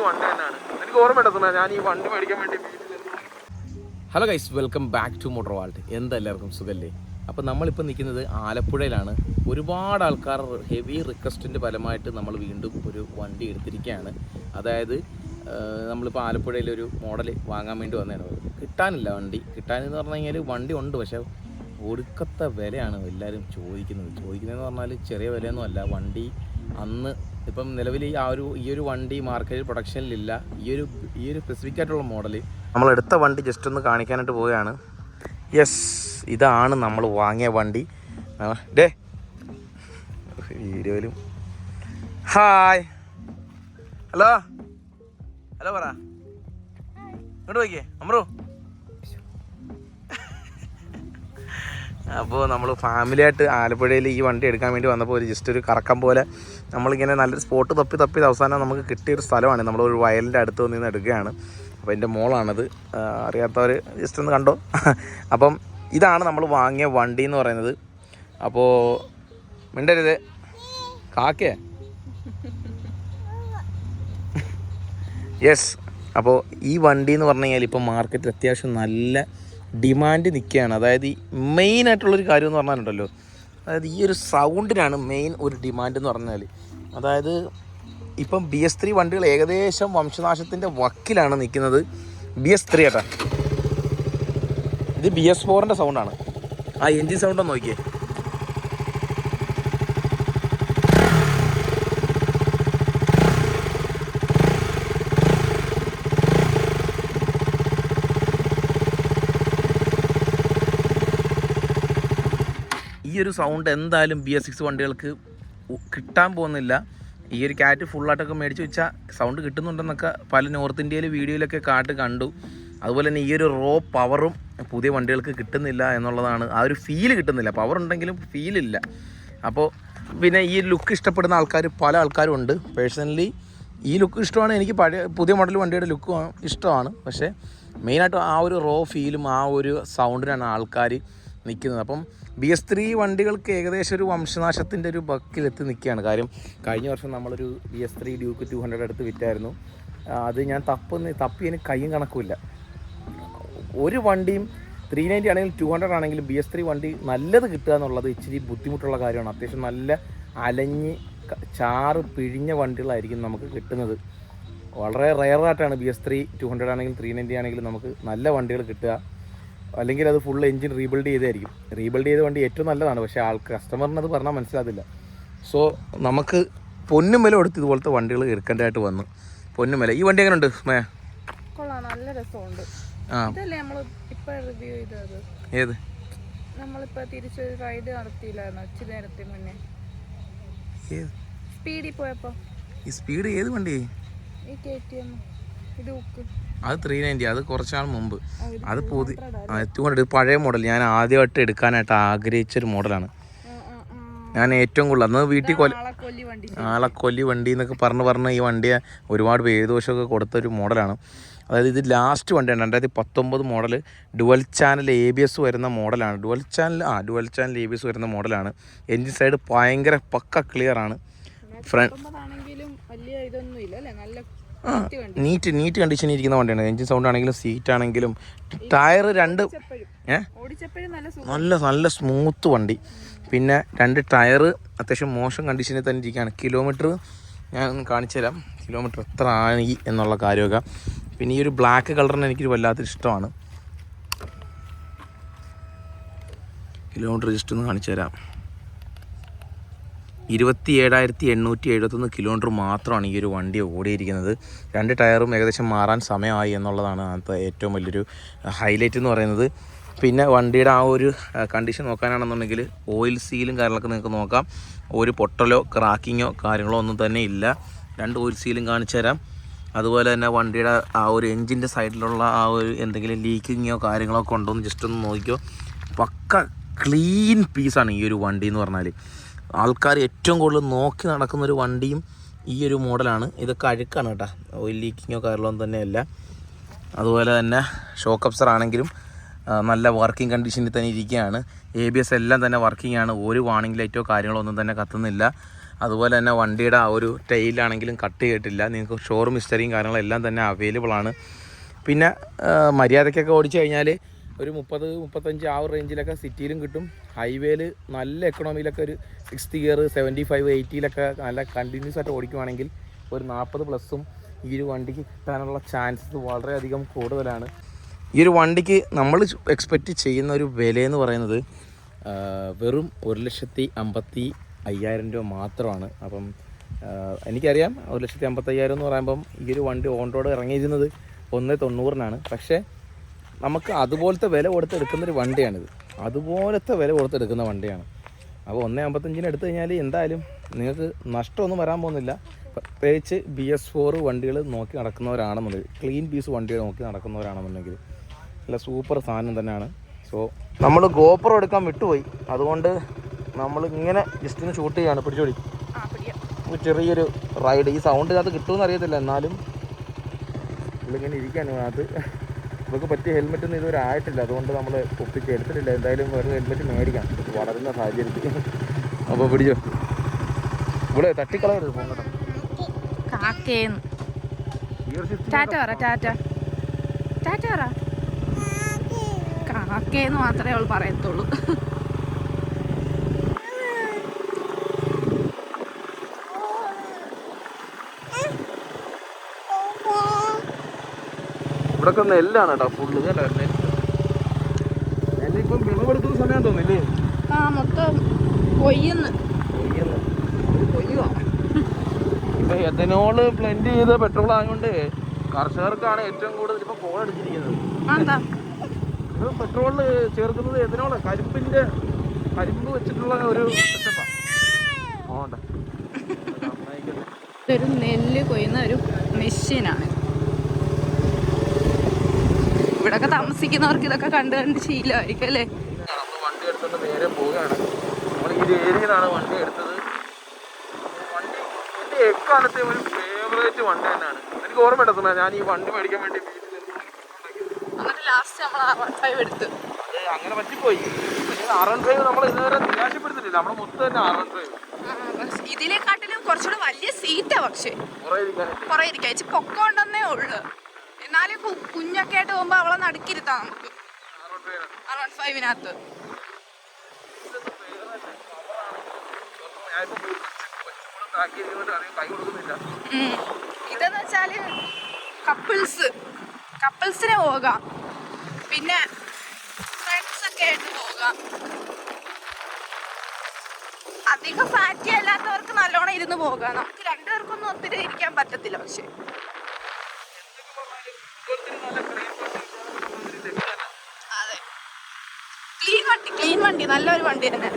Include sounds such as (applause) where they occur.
Best വണ്ടി തന്നെയാണ്. എനിക്ക് ഓർമ്മ എടുത്തുന്ന ഞാൻ ഈ വണ്ടി മേടിക്കാൻ വേണ്ടി hello guys welcome back to motor vault എന്തെല്ലാവർക്കും സുഖല്ലേ? അപ്പോൾ നമ്മളിപ്പോൾ നിൽക്കുന്നത് ആലപ്പുഴയിലാണ്. ഒരുപാട് ആൾക്കാർ ഹെവി റിക്വസ്റ്റിന്റെ ഫലമായിട്ട് നമ്മൾ വീണ്ടും ഒരു വണ്ടി എടുത്തിരിക്കുകയാണ്. അതായത് നമ്മളിപ്പോൾ ആലപ്പുഴയിൽ ഒരു മോഡൽ വാങ്ങാൻ വേണ്ടി വന്നതാണ്. കിട്ടാനില്ല വണ്ടി. കിട്ടാനെന്ന് പറഞ്ഞു കഴിഞ്ഞാൽ വണ്ടി ഉണ്ട് പക്ഷേ ഒടുക്കത്തെ വിലയാണ് എല്ലാവരും ചോദിക്കുന്നത്. ചോദിക്കുന്നതെന്ന് പറഞ്ഞാൽ ചെറിയ വിലയൊന്നും അല്ല വണ്ടി അന്ന് ഇപ്പം നിലവിൽ ആ ഒരു ഈ ഒരു വണ്ടി മാർക്കറ്റിൽ പ്രൊഡക്ഷനിലില്ല. ഈ ഒരു ഈ ഒരു സ്പെസിഫിക് ആയിട്ടുള്ള മോഡൽ നമ്മൾ എടുത്ത വണ്ടി ജസ്റ്റ് ഒന്ന് കാണിക്കാനായിട്ട് പോവുകയാണ്. യെസ് ഇതാണ് നമ്മൾ വാങ്ങിയ വണ്ടി. ഡേ വീഡിയോയിലും. ഹായ് ഹലോ ഹലോ പറ. ഇങ്ങോട്ട് നോക്കിയേ അമ്രു അപ്പോൾ നമ്മൾ ഫാമിലിയായിട്ട് ആലപ്പുഴയിൽ ഈ വണ്ടി എടുക്കാൻ വേണ്ടി വന്നപ്പോൾ ഒരു ജസ്റ്റ് ഒരു കറക്കം പോലെ നമ്മളിങ്ങനെ നല്ലൊരു സ്പോട്ട് തപ്പി തപ്പി അവസാനം നമുക്ക് കിട്ടിയൊരു സ്ഥലമാണ്. ഒരു വയലിന്റെ അടുത്ത് നിന്ന് എടുക്കുകയാണ്. അപ്പോൾ എന്റെ മോളാണത്. അറിയാത്തവർ ജസ്റ്റ് ഒന്ന് കണ്ടോ? (laughs) അപ്പം ഇതാണ് നമ്മൾ വാങ്ങിയ വണ്ടി എന്ന് പറയുന്നത്. അപ്പോൾ മിണ്ടരുത്. കാക്കേ? (laughs) യെസ് അപ്പോൾ ഈ വണ്ടി എന്ന് പറഞ്ഞു കഴിഞ്ഞാൽ ഇപ്പോൾ മാർക്കറ്റിൽ അത്യാവശ്യം നല്ല ഡിമാൻഡ് നിൽക്കുകയാണ്. അതായത് മെയിൻ ആയിട്ടുള്ളൊരു കാര്യം എന്ന് പറഞ്ഞാലുണ്ടല്ലോ അതായത് ഈ ഒരു സൗണ്ടിനാണ് മെയിൻ ഒരു ഡിമാൻഡ് എന്ന് പറഞ്ഞാൽ അതായത് ഇപ്പം ബി എസ് ത്രീ വണ്ടികൾ ഏകദേശം വംശനാശത്തിന്റെ വക്കിലാണ് നിൽക്കുന്നത്. ബി എസ് ത്രീ ഏട്ടാ. ഇത് ബി എസ് ഫോറിന്റെ സൗണ്ടാണ് ആ എൻജിൻ സൗണ്ടൊന്ന് നോക്കിയേ. ഒരു സൗണ്ട് എന്തായാലും ബി എസ് സിക്സ് വണ്ടികൾക്ക് കിട്ടാൻ പോകുന്നില്ല. ഈ ഒരു ക്യാറ്റ് ഫുള്ളായിട്ടൊക്കെ മേടിച്ച് വെച്ചാൽ സൗണ്ട് കിട്ടുന്നുണ്ടെന്നൊക്കെ പല നോർത്ത് ഇന്ത്യയിൽ വീഡിയോയിലൊക്കെ കാട്ട് കണ്ടു. അതുപോലെ തന്നെ ഈ ഒരു റോ പവറും പുതിയ വണ്ടികൾക്ക് കിട്ടുന്നില്ല എന്നുള്ളതാണ്. ആ ഒരു ഫീൽ കിട്ടുന്നില്ല. പവർ ഉണ്ടെങ്കിലും ഫീലില്ല അപ്പോൾ പിന്നെ ഈ ലുക്ക് ഇഷ്ടപ്പെടുന്ന ആൾക്കാർ പല ആൾക്കാരും ഉണ്ട്. പേഴ്സണലി ഈ ലുക്ക് ഇഷ്ടമാണ്. എനിക്ക് പഴയ പുതിയ മോഡൽ വണ്ടിയുടെ ലുക്ക് ഇഷ്ടമാണ്. പക്ഷേ മെയിനായിട്ട് ആ ഒരു റോ ഫീലും ആ ഒരു സൗണ്ടിനാണ് ആൾക്കാർ നിൽക്കുന്നത്. അപ്പം ബി എസ് ത്രീ വണ്ടികൾക്ക് ഏകദേശം ഒരു വംശനാശത്തിന്റെ ഒരു ബക്കിലെത്തി നിൽക്കുകയാണ്. കാര്യം കഴിഞ്ഞ വർഷം നമ്മളൊരു B S three Duke two hundred അടുത്ത് വിറ്റായിരുന്നു. അത് ഞാൻ തപ്പുന്ന തപ്പി എനിക്ക് കയ്യും കണക്കുമില്ല. ഒരു വണ്ടിയും ത്രീ നയന്റി ആണെങ്കിലും ടു ഹൺഡ്രഡ് ആണെങ്കിലും ബി എസ് ത്രീ വണ്ടി നല്ലത് കിട്ടുക എന്നുള്ളത് ഇച്ചിരി ബുദ്ധിമുട്ടുള്ള കാര്യമാണ്. അത്യാവശ്യം നല്ല അലഞ്ഞ് ചാറ് പിഴിഞ്ഞ വണ്ടികളായിരിക്കും നമുക്ക് കിട്ടുന്നത്. വളരെ റയറായിട്ടാണ് B S three two hundred ആണെങ്കിലും ത്രീ നയന്റി ആണെങ്കിലും നമുക്ക് നല്ല വണ്ടികൾ കിട്ടുക. അല്ലെങ്കിൽ അത് ഫുൾ എഞ്ചിൻ റീബിൽഡ് ചെയ്തായിരിക്കും റീബിൽഡ് ചെയ്ത വണ്ടി ഏറ്റവും നല്ലതാണ്. പക്ഷേ ആൾ കസ്റ്റമറിന് അത് പറഞ്ഞാൽ മനസ്സിലാകില്ല സോ നമുക്ക് പൊന്നും വില കൊടുത്ത് ഇതുപോലത്തെ വണ്ടികൾ എടുക്കേണ്ടതായിട്ട് വന്നു. പൊന്നും വില ഈ വണ്ടി എങ്ങനെയുണ്ട് മേ? കൊള്ളാം. നല്ല രസമുണ്ട്. ആ. ഏത്? നമ്മളിപ്പോ തിരിച്ച് റൈഡ് നടത്തിയില്ലായിരുന്നു ഇച്ചിരി നേരത്തെ മുന്നേ? ഏത്? സ്പീഡിൽ പോയപ്പോ? ഈ സ്പീഡ് ഏത് വണ്ടി? ഈ കെ ടി എം ഇത് അത് ത്രീ നയന്റി അത് കുറച്ചാൾ മുമ്പ്. അത് പുതിയ ഏറ്റവും കൂടുതൽ പഴയ മോഡൽ ഞാൻ ആദ്യമായിട്ട് എടുക്കാനായിട്ട് ആഗ്രഹിച്ചൊരു മോഡലാണ്. ഞാൻ ഏറ്റവും കൂടുതൽ അന്ന് വീട്ടിൽ കൊല്ല ആളക്കൊല്ലി വണ്ടി. എന്നൊക്കെ പറഞ്ഞ് പറഞ്ഞ് ഈ വണ്ടിയെ ഒരുപാട് പേരുദോഷമൊക്കെ കൊടുത്ത ഒരു മോഡലാണ് അതായത് ഇത് ലാസ്റ്റ് വണ്ടിയാണ് രണ്ടായിരത്തി പത്തൊമ്പത് model dual channel A B S വരുന്ന മോഡലാണ് ഡുവൽ ചാനൽ ആ dual channel A B S വരുന്ന മോഡലാണ് എൻജിൻ സൈഡ് ഭയങ്കര പക്ക ക്ലിയർ ആണ്. ഫ്രണ്ട് നീറ്റ് നീറ്റ് കണ്ടീഷനിൽ ഇരിക്കുന്ന വണ്ടിയാണ്. എഞ്ചിൻ സൗണ്ട് ആണെങ്കിലും സീറ്റ് ആണെങ്കിലും ടയർ രണ്ട് നല്ല നല്ല നല്ല സ്മൂത്ത് വണ്ടി. പിന്നെ രണ്ട് ടയർ അത്യാവശ്യം മോശം കണ്ടീഷനിൽ തന്നെ ഇരിക്കുകയാണ്. കിലോമീറ്റർ ഞാൻ ഒന്ന് കാണിച്ചു തരാം. കിലോമീറ്റർ എത്ര ആയി എന്നുള്ള കാര്യമൊക്കെ. പിന്നെ ഈ ഒരു ബ്ലാക്ക് കളറിന് എനിക്കൊരു വല്ലാത്തൊരു ഇഷ്ടമാണ്. കിലോമീറ്റർ ജസ്റ്റ് ഒന്ന് കാണിച്ചു തരാം. ഇരുപത്തി ഏഴായിരത്തി എണ്ണൂറ്റി എഴുപത്തൊന്ന് കിലോമീറ്റർ മാത്രമാണ് ഈ ഒരു വണ്ടി ഓടിയിരിക്കുന്നത്. രണ്ട് ടയറും ഏകദേശം മാറാൻ സമയമായി എന്നുള്ളതാണ് അതിനകത്ത് ഏറ്റവും വലിയൊരു ഹൈലൈറ്റ് എന്ന് പറയുന്നത്. പിന്നെ വണ്ടിയുടെ ആ ഒരു കണ്ടീഷൻ നോക്കാനാണെന്നുണ്ടെങ്കിൽ ഓയിൽ സീലും കാര്യങ്ങളൊക്കെ നിങ്ങൾക്ക് നോക്കാം. ഒരു പൊട്ടലോ ക്രാക്കിങ്ങോ കാര്യങ്ങളോ ഒന്നും തന്നെ ഇല്ല. രണ്ട് ഓയിൽ സീലും കാണിച്ചു തരാം. അതുപോലെ തന്നെ വണ്ടിയുടെ ആ ഒരു എൻജിന്റെ സൈഡിലുള്ള ആ ഒരു എന്തെങ്കിലും ലീക്കിങ്ങോ കാര്യങ്ങളോ ഒക്കെ ഉണ്ടോ എന്ന് ജസ്റ്റ് ഒന്ന് നോക്കിക്കോ. പക്ക ക്ലീൻ പീസാണ് ഈ ഒരു വണ്ടി എന്ന് പറഞ്ഞാൽ ആൾക്കാർ ഏറ്റവും കൂടുതൽ നോക്കി നടക്കുന്ന ഒരു വണ്ടിയും ഈ ഒരു മോഡലാണ്. ഇതൊക്കെ അഴുക്കാണ് കേട്ടോ. ഓയിൽ ലീക്കിങ്ങോ കാര്യങ്ങളോ തന്നെയല്ല. അതുപോലെ തന്നെ ഷോക്ക് അപ്സർ ആണെങ്കിലും നല്ല വർക്കിംഗ് കണ്ടീഷനിൽ തന്നെ ഇരിക്കുകയാണ്. എ ബി എസ് എല്ലാം തന്നെ വർക്കിംഗ് ആണ്. ഒരു വാണിംഗ് ലൈറ്റോ കാര്യങ്ങളോ ഒന്നും തന്നെ കത്തുന്നില്ല. അതുപോലെ തന്നെ വണ്ടിയുടെ ആ ഒരു ടൈലാണെങ്കിലും കട്ട് ചെയ്തിട്ടില്ല. നിങ്ങൾക്ക് ഷോറും മിസ്റ്ററിയും കാര്യങ്ങളെല്ലാം തന്നെ അവൈലബിൾ ആണ്. പിന്നെ മര്യാദയ്ക്കൊക്കെ ഓടിച്ചു കഴിഞ്ഞാൽ ഒരു മുപ്പത് മുപ്പത്തഞ്ച് ആ ഒരു റേഞ്ചിലൊക്കെ സിറ്റിയിലും കിട്ടും. ഹൈവേയിൽ നല്ല എക്കണോമിയിലൊക്കെ ഒരു സിക്സ്റ്റി ഇയർ സെവന്റി ഫൈവ് എയ്റ്റിയിലൊക്കെ നല്ല കണ്ടിന്യൂസ് ആയിട്ട് ഓടിക്കുവാണെങ്കിൽ ഒരു നാൽപ്പത് പ്ലസ്സും ഈ ഒരു വണ്ടിക്ക് കിട്ടാനുള്ള ചാൻസസ് വളരെയധികം കൂടുതലാണ്. ഈ ഒരു വണ്ടിക്ക് നമ്മൾ എക്സ്പെക്റ്റ് ചെയ്യുന്ന ഒരു വിലയെന്ന് പറയുന്നത് വെറും ഒരു ലക്ഷത്തി അമ്പത്തി അയ്യായിരം രൂപ മാത്രമാണ്. അപ്പം എനിക്കറിയാം ഒരു ലക്ഷത്തി അമ്പത്തയ്യായിരം എന്ന് പറയുമ്പം ഈ ഒരു വണ്ടി ഓൺ റോഡ് ഇറങ്ങിയിരുന്നത് ഒന്ന് തൊണ്ണൂറിനാണ്. പക്ഷേ നമുക്ക് അതുപോലത്തെ വില കൊടുത്തെടുക്കുന്നൊരു ഒരു വണ്ടിയാണിത്. അതുപോലത്തെ വില കൊടുത്തെടുക്കുന്ന വണ്ടിയാണ്. അപ്പോൾ ഒന്നേ അമ്പത്തഞ്ചിന് എടുത്തു കഴിഞ്ഞാൽ എന്തായാലും നിങ്ങൾക്ക് നഷ്ടമൊന്നും വരാൻ പോകുന്നില്ല. പ്രത്യേകിച്ച് ബി എസ് ഫോർ വണ്ടികൾ നോക്കി നടക്കുന്നവരാണെന്നുണ്ടെങ്കിൽ ക്ലീൻ പീസ് വണ്ടികൾ നോക്കി നടക്കുന്നവരാണെന്നുണ്ടെങ്കിൽ നല്ല സൂപ്പർ സാധനം തന്നെയാണ്. സോ നമ്മൾ ഗോപ്രോ എടുക്കാൻ വിട്ടുപോയി. അതുകൊണ്ട് നമ്മൾ ഇങ്ങനെ ജസ്റ്റ് ഒന്ന് ഷൂട്ട് ചെയ്യാണ്. പിടിച്ചോടി ചെറിയൊരു റൈഡ്. ഈ സൗണ്ട് അത് കിട്ടുമെന്ന് അറിയത്തില്ല. എന്നാലും ഇങ്ങനെ ഇരിക്കാനും അത് നമുക്ക് പറ്റിയ ഹെൽമെറ്റ് ഒന്നും ഇതുവരെ ആയിട്ടില്ല. അതുകൊണ്ട് നമ്മൾ ഒപ്പിച്ച് എടുത്തിട്ടില്ല. എന്തായാലും വേറെ ഹെൽമെറ്റ് മേടിക്കാം. വളരുന്ന സാഹചര്യത്തിൽ. അപ്പോൾ പിടിച്ചോ. ഇവിടെ തട്ടിക്കളയരുത് പോകട്ടെ കേട്ടോ കാക്കേന്ന് ഗിയർ ഷിഫ്റ്റ് ടാറ്റ പറ ടാറ്റ ടാറ്റ പറ. കാക്കേന്ന് മാത്രമേ അവൾ പറയത്തുള്ളൂ. ഇവിടൊക്കെ നെല്ലാണ് കേട്ടോ ഫുള്ള് കേട്ടോ നെല്ല് നെല്ലിപ്പം വിളവെടുക്കുന്ന സമയം തോന്നില്ലേ? ആ മൊത്തം കൊയ്യുന്ന്. ഇപ്പൊ എഥനോൾ ബ്ലെൻഡ് ചെയ്ത പെട്രോൾ ആയതുകൊണ്ട് കർഷകർക്കാണ് ഏറ്റവും കൂടുതൽ ഇപ്പൊ കോൾ അടിച്ചിരിക്കുന്നത്. പെട്രോളിൽ ചേർക്കുന്നത് എഥനോൾ കരിമ്പിന്റെ കരിമ്പ് വെച്ചിട്ടുള്ള ഒരു ഇതൊരു നെല്ല് കൊയ്യുന്ന ഒരു മെഷീനാണ് ഇവിടൊക്കെ താമസിക്കുന്നവർക്ക് ഇതൊക്കെ കണ്ട് കണ്ട് ശീലമായിരിക്കും അല്ലേ? നമ്മൾ വണ്ടി എടുത്തോണ്ട് നേരെ പോവുകയാണ്. നമ്മൾ ഈ ഏരിയയിലാണ് വണ്ടി എടുത്തത്. വണ്ടി എന്റെ എക്കാലത്തെ ഒരു ഫേവറേറ്റ് വണ്ടി തന്നെയാണ്. എനിക്ക് ഓർമ്മ എടുത്തുന്ന ഞാൻ ഈ വണ്ടി മേടിക്കാൻ വേണ്ടി എന്നിട്ട് ലാസ്റ്റ് നമ്മൾ ആ വൺ ഫൈവ് എടുത്ത്. അത് അങ്ങനെ പറ്റിപ്പോയി. ആർ വൺ ഡ്രൈവ് നമ്മൾ ഇതുവരെ നിരാശപ്പെടുത്തിട്ടില്ല നമ്മൾ മൊത്തം തന്നെ ആർ വൺ ഡ്രൈവ് ഇതിനെക്കാട്ടിലും കുറച്ചുകൂടെ വലിയ സീറ്റാ പക്ഷേ. കൊറേ ഇരിക്കാൻ ഇച്ചിരി പൊക്കമുണ്ടെന്നേ ഉള്ളു. എന്നാലും കുഞ്ഞൊക്കെ ആയിട്ട് പോകുമ്പോ അവളെ നടുക്കിരുത്താം നമുക്ക്. ആർ വൺ ഫൈവിനകത്ത് ഇതെന്ന് വെച്ചാൽ കപ്പിൾസ്. കപ്പിൾസിന് പോകാം. പിന്നെ ഫ്രണ്ട്സ് ഒക്കെ ആയിട്ട് പോകാം. അധികം ഫാറ്റി അല്ലാത്തവർക്ക് നല്ലോണം ഇരുന്ന് പോകാം. നമുക്ക് രണ്ടുപേർക്കൊന്നും ഒത്തിരി ഇരിക്കാൻ പറ്റത്തില്ല പക്ഷെ. ക്ലീൻ വണ്ടി നല്ലൊരു വണ്ടി തന്നെ.